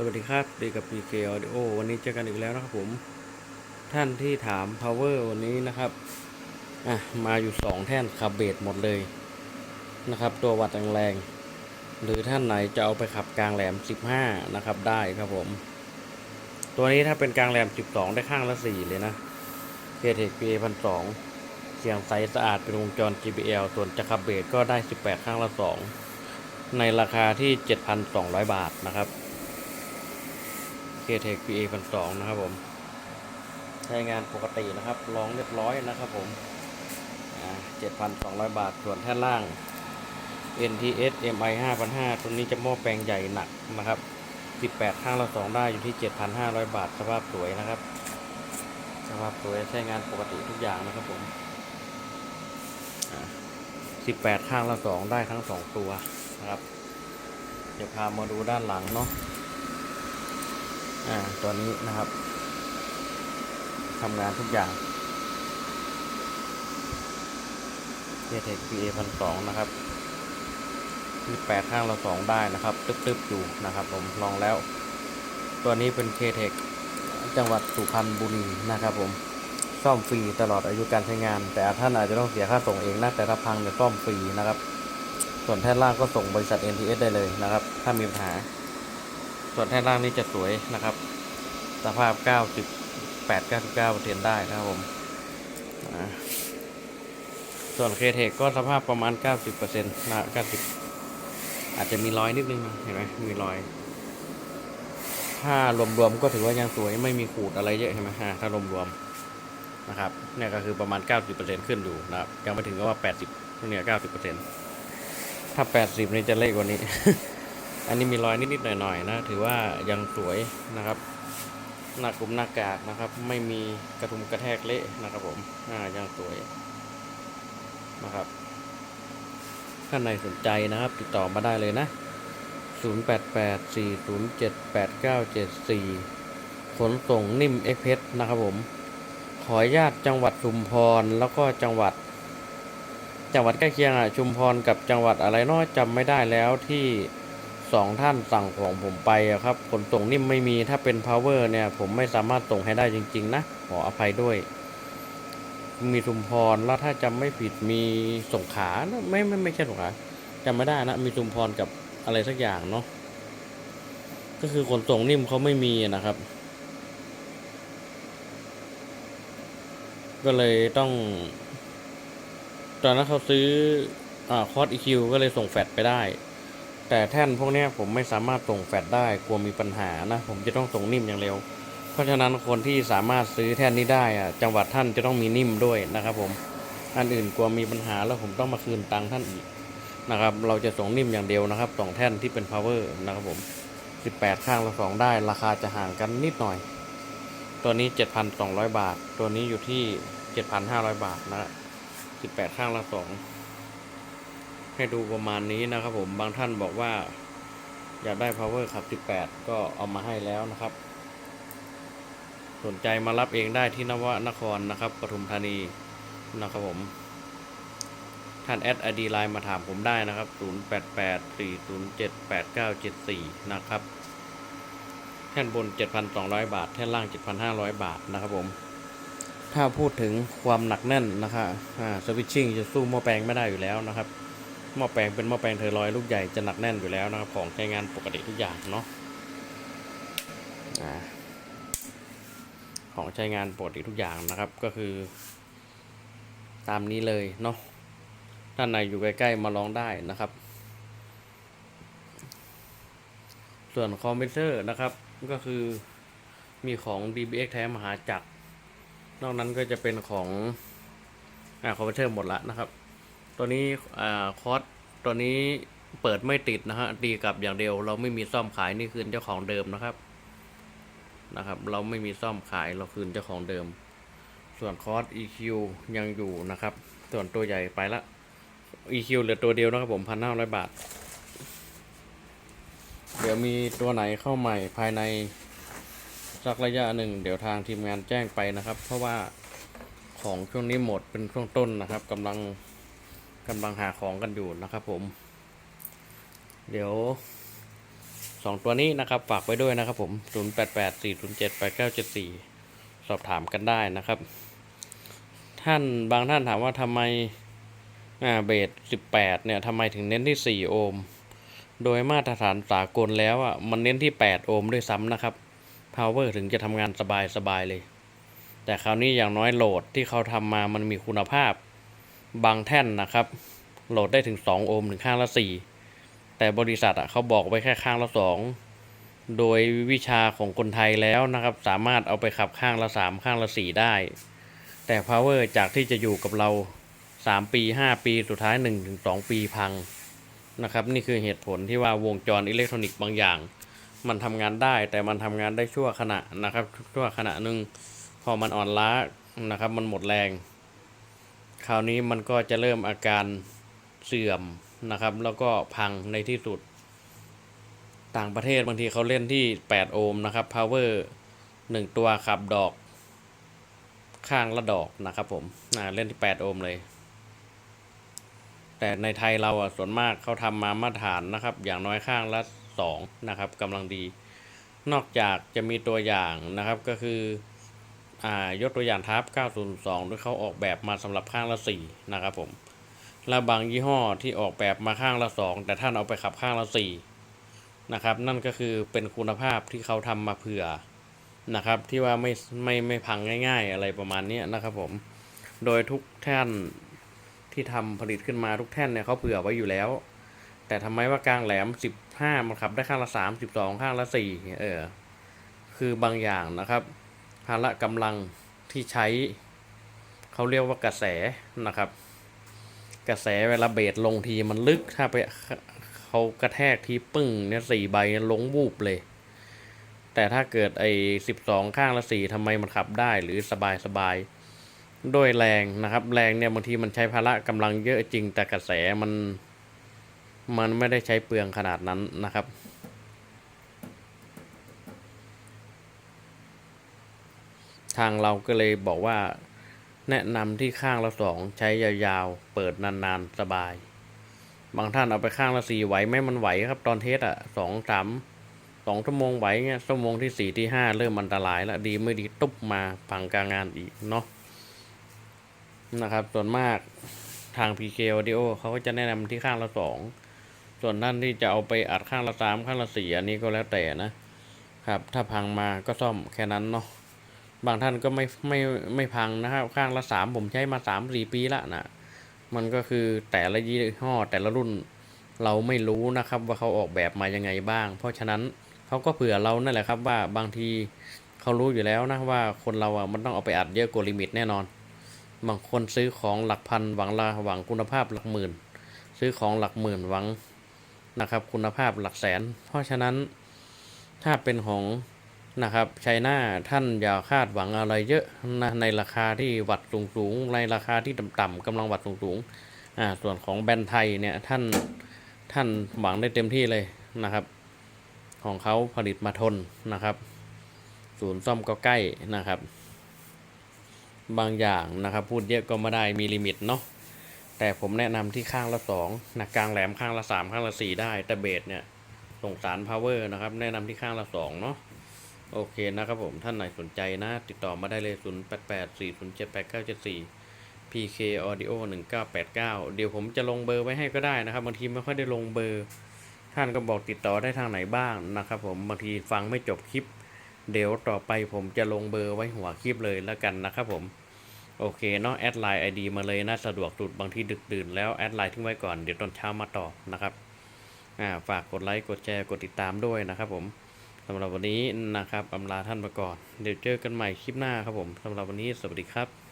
สวัสดีครับดีกับ PK Audio วันนี้เจอกันอีกแล้วนะครับผม ท่านที่ถาม power วันนี้นะครับอะมาอยู่ 2 แท่นขับเบสหมดเลยนะครับ ตัววัดแรงๆหรือท่านไหนจะเอาไปขับกลางแหลม 15 นะครับได้ครับผม ตัวนี้ถ้าเป็นกลางแหลม 12 ได้ข้างละ 4 เลยนะ k t e c PA 1 2 0เสียงใสสะอาดเป็นวงจร JBL ส่วนจะขับเบสก็ได้ 18 ข้างละ 2 ในราคาที่ 7,200 บาทนะครับ k t e c PA พันสองนะครับผม ใช้งานปกตินะครับ ลองเรียบร้อยนะครับผมเจ็ดพันสองร้อยบาท ส่วนแท่นล่าง NTS MI ห้าพันห้าตัวนี้จะหม้อแปลงใหญ่หนักนะครับสิบแปดข้างละสองได้อยู่ที่เจ็ดพันห้าร้อยบาท สภาพสวยนะครับ สภาพสวยใช้งานปกติทุกอย่างนะครับผมสิบแปดข้างละสองได้ทั้งสองตัวนะครับ เดี๋ยวพามาดูด้านหลังเนาะ อ่าตัวนี้นะครับทำงานทุกอย่างเ t เทค PA พันสองนะครับมีแปดข้างเราสองได้นะครับ ตึ๊บๆอยู่นะครับ ผมลองแล้ว ตัวนี้เป็น k t e c จังหวัดสุพรรณบุรีนะครับ ผมซ่อมฟรีตลอดอายุการใช้งาน แต่ท่านอาจจะต้องเสียค่าส่งเองนะแต่ถ้าพังเนี่ยซ่อมฟรีนะครับ ส่วนแท่นล่างก็ส่งบริษัท NTS ได้เลยนะครับ ถ้ามีปัญหา ส่วนแท่นล่างนี้จะสวยนะครับ สภาพ 98 99ได้นะครับผมส่วนเคเทคก็สภาพประมาณ 90%นะ90 อาจจะมีรอยนิดนึงเห็นไหมมีรอย ถ้ารวมๆก็ถือว่ายังสวยไม่มีขูดอะไรเยอะใช่ไหมฮะถ้ารวมๆนะครับเนี่ยก็คือประมาณ 90%ขึ้นอยู่นะครับยังไม่ถึงกับว่า 80เนี่ย90%ถ้า 80 นี่จะเล็กกว่านี้ อันนี้มีรอยนิดๆหน่อยๆนะ ถือว่ายังสวยนะครับหน้ากลุ่มหน้ากากนะครับ ไม่มีกระทุมกระแทกเละนะครับผมอ่ายังสวยนะครับถ้าในสนใจนะครับ ติดต่อมาได้เลยนะ 0884078974 ขนส่งนิ่มเอ็กเพสนะครับผม ขออนุญาตจังหวัดชุมพรแล้วก็จังหวัด จังหวัดใกล้เคียงอะชุมพรกับจังหวัดอะไรเน้อยจำไม่ได้แล้วที่ สองท่านสั่งของผมไปครับขนส่งนิ่มไม่มีถ้าเป็น power เนี่ย ผมไม่สามารถส่งให้ได้จริง ๆ นะ ขออภัยด้วย มีชุมพรแล้วถ้าจำไม่ผิดมีสงขานะไม่ไม่ไม่ใช่สงขาจำไม่ได้นะ มีชุมพรกับอะไรสักอย่างเนาะก็คือขนส่งนิ่มเขาไม่มีนะครับ ก็เลยต้อง ตอนนั้นเขาซื้ออ่าคอร์ส EQ ก็เลยส่งแฟดไปได้ แต่แท่นพวกนี้ผมไม่สามารถส่งแฟดได้กลัวมีปัญหานะผมจะต้องส่งนิ่มอย่างเร็ว เพราะฉะนั้นคนที่สามารถซื้อแท่นนี้ได้อะจังหวัดท่านจะต้องมีนิ่มด้วยนะครับ ผมอันอื่นกลัวมีปัญหาแล้วผมต้องมาคืนตังค์ท่านอีกนะครับ เราจะส่งนิ่มอย่างเดียวนะครับสองแท่นที่เป็น power นะครับผม 18 ข้างละสองได้ราคาจะห่างกันนิดหน่อย ตัวนี้ 7,200 บาท ตัวนี้อยู่ที่ 7,500 บาทนะ18 ข้างละสอง ให้ดูประมาณนี้นะครับผมบางท่านบอกว่า อยากได้ power ขับ 18 ก็เอามาให้แล้วนะครับ สนใจมารับเองได้ที่นวนครนะครับปทุมธานีนะครับผม ท่านแอดไอดีไลน์มาถามผมได้นะครับ 0884078974 นะครับแท่นบน 7,200 บาท แท่นล่าง 7,500 บาทนะครับผม ถ้าพูดถึงความหนักแน่นนะคะอ่าสวิตชิ่งจะสู้หม้อแปลงไม่ได้อยู่แล้วนะครับ หม้อแปลงเป็นหม้อแปลงเทอร์ลอยลูกใหญ่จะหนักแน่นอยู่แล้วนะครับของใช้งานปกติทุกอย่างเนาะของใช้งานปกติทุกอย่างนะครับก็คือ ตามนี้เลยเนาะท่านไหนอยู่ใกล้ๆมาลองได้นะครับ ส่วนคอมเพรสเซอร์นะครับก็คือมีของ DBX แท้มหาจักรนอกนั้นก็จะเป็นของอ่าคอมเพรสเซอร์หมดละนะครับ ตัวนี้คอร์สตัวนี้เปิดไม่ติดนะฮะตีกับอย่างเดียว เราไม่มีซ่อมขายนี่คืนเจ้าของเดิมนะครับนะครับ เราไม่มีซ่อมขายเราคืนเจ้าของเดิม ส่วนคอร์ส EQ ยังอยู่นะครับ ส่วนตัวใหญ่ไปละ EQ เหลือตัวเดียวนะครับผมพันห้าร้อยบาท เดี๋ยวมีตัวไหนเข้าใหม่ภายในสักระยะหนึ่ง เดี๋ยวทางทีมงานแจ้งไปนะครับ เพราะว่าของช่วงนี้หมดเป็นช่วงต้นนะครับกำลัง กำลังหาของกันอยู่นะครับผม เดี๋ยวสองตัวนี้นะครับฝากไว้ด้วยนะครับผม0884078974 สอบถามกันได้นะครับ ท่านบางท่านถามว่าทำไมเบส18เนี่ยทำไมถึงเน้นที่ 4 โอห์มโดยมาตรฐานสากลแล้วอะมันเน้นที่ 8 โอห์มด้วยซ้ำนะครับ power ถึงจะทำงานสบายสบายเลย แต่คราวนี้อย่างน้อยโหลดที่เขาทำมามันมีคุณภาพ บางแท่นนะครับ โหลดได้ถึง 2 โอห์มถึงข้างละ 4 แต่บริษัทอะเขาบอกไว้แค่ข้างละ 2 โดยวิชาของคนไทยแล้วนะครับ สามารถเอาไปขับข้างละ 3 ข้างละ 4 ได้ แต่ power จากที่จะอยู่กับเรา 3 ปี 5 ปีสุดท้าย 1-2 ปีพังนะครับ นี่คือเหตุผลที่ว่าวงจรอิเล็กทรอนิกส์บางอย่าง มันทำงานได้แต่มันทำงานได้ชั่วขณะนะครับชั่วขณะหนึ่งพอมันอ่อนล้านะครับ มันหมดแรง คราวนี้มันก็จะเริ่มอาการเสื่อมนะครับ แล้วก็พังในที่สุด ต่างประเทศบางทีเขาเล่นที่ 8 โอห์มนะครับ power 1 ตัวขับดอก ข้างละดอกนะครับผมเล่นที่ 8 โอห์มเลย แต่ในไทยเราอะส่วนมากเขาทำมามาตรฐานนะครับ อย่างน้อยข้างละสองนะครับกำลังดี นอกจากจะมีตัวอย่างนะครับก็คือ ยกตัวอย่างทับ 902ที่เขาออกแบบมาสำหรับข้างละ 4 นะครับผม แล้วบางยี่ห้อที่ออกแบบมาข้างละ 2 แต่ท่านเอาไปขับข้างละ 4 นะครับ นั่นก็คือเป็นคุณภาพที่เขาทำมาเผื่อนะครับ ที่ว่าไม่ไม่ไม่พังง่าย ๆ อะไรประมาณนี้นะครับผม โดยทุกแท่นที่ทำผลิตขึ้นมาทุกแท่นเนี่ยเขาเผื่อไว้อยู่แล้ว แต่ทำไมว่ากลางแหลม 15 มันขับได้ข้างละ 3 12 ข้างละ 4 เออ คือบางอย่างนะครับ พละกำลังที่ใช้เขาเรียกว่ากระแสนะครับ กระแสเวลาเบสลงทีมันลึกถ้าไปเขากระแทกทีปึ้งเนี่ยสี่ใบลงวูบเลย แต่ถ้าเกิดไอ้12ข้างละ4ทำไมมันขับได้หรือสบายสบายๆด้วยแรงนะครับ แรงเนี่ยบางทีมันใช้พละกำลังเยอะจริงแต่กระแสมัน มันไม่ได้ใช้เปลืองขนาดนั้นนะครับ ทางเราก็เลยบอกว่า แนะนำที่ข้างละสองใช้ยาวๆ เปิดนานๆ สบาย บางท่านเอาไปข้างละสี่ไหวไหมมันไหวครับ ตอนเทสอะสองสามสองชั่วโมงไหวเงี้ยชั่วโมงที่สี่ที่ห้าเริ่มอันตรายแล้วดีไม่ดีตุ๊บมาพังกลางงานอีกเนาะนะครับ ส่วนมากทาง PK Audio เขาก็จะแนะนำที่ข้างละสองส่วนท่านที่จะเอาไปอัดข้างละสามข้างละสี่อันนี้ก็แล้วแต่นะครับ ถ้าพังมาก็ซ่อมแค่นั้นเนาะ บางท่านก็ไม่ไม่ไม่พังนะครับ ข้างละสามผมใช้มาสามสี่ปีละนะมันก็คือแต่ละยี่ห้อแต่ละรุ่นเราไม่รู้นะครับว่าเขาออกแบบมายังไงบ้าง เพราะฉะนั้นเขาก็เผื่อเรานั่นแหละครับว่าบางทีเขารู้อยู่แล้วนะว่าคนเราอะมันต้องเอาไปอัดเยอะกว่าลิมิตแน่นอน บางคนซื้อของหลักพันหวังละหวังคุณภาพหลักหมื่น ซื้อของหลักหมื่นหวังนะครับ คุณภาพหลักแสน เพราะฉะนั้นถ้าเป็นของ นะครับไชน่าท่านอย่าคาดหวังอะไรเยอะนะในราคาที่วัดสูงสูงในราคาที่ต่ำๆกำลังวัดสูงสูงอ่าส่วนของแบรนด์ไทยเนี่ยท่านท่านหวังได้เต็มที่เลยนะครับ ของเขาผลิตมาทนนะครับ ศูนย์ซ่อมก็ใกล้นะครับ บางอย่างนะครับ พูดเยอะก็ไม่ได้มีลิมิตเนาะแต่ผมแนะนำที่ข้างละสองนะกลางแหลมข้างละสามข้างละสี่ได้แต่เบสเนี่ยส่งสาร power นะครับ แนะนำที่ข้างละสองเนาะ โอเคนะครับผมท่านไหนสนใจนะ ติดต่อมาได้เลย 0 8 8 4 0 7 8 9 7 4 PK Audio 1989 เดี๋ยวผมจะลงเบอร์ไว้ให้ก็ได้นะครับบางทีไม่ค่อยได้ลงเบอร์ ท่านก็บอกติดต่อได้ทางไหนบ้างนะครับผมบางทีฟังไม่จบคลิป เดี๋ยวต่อไปผมจะลงเบอร์ไว้หัวคลิปเลยแล้วกันนะครับผมโอเคเนาะแอดไลน์ไอดีมาเลยน่าสะดวกสุดบางทีดึกดื่นแล้วแอดไลน์ทิ้งไว้ก่อนเดี๋ยวตอนเช้ามาต่อนะครับอ่าฝากกดไลค์กดแชร์กดติดตามด้วยนะครับผม สำหรับวันนี้นะครับอำลาท่านไปก่อน เดี๋ยวเจอกันใหม่คลิปหน้าครับผมสำหรับวันนี้สวัสดีครับ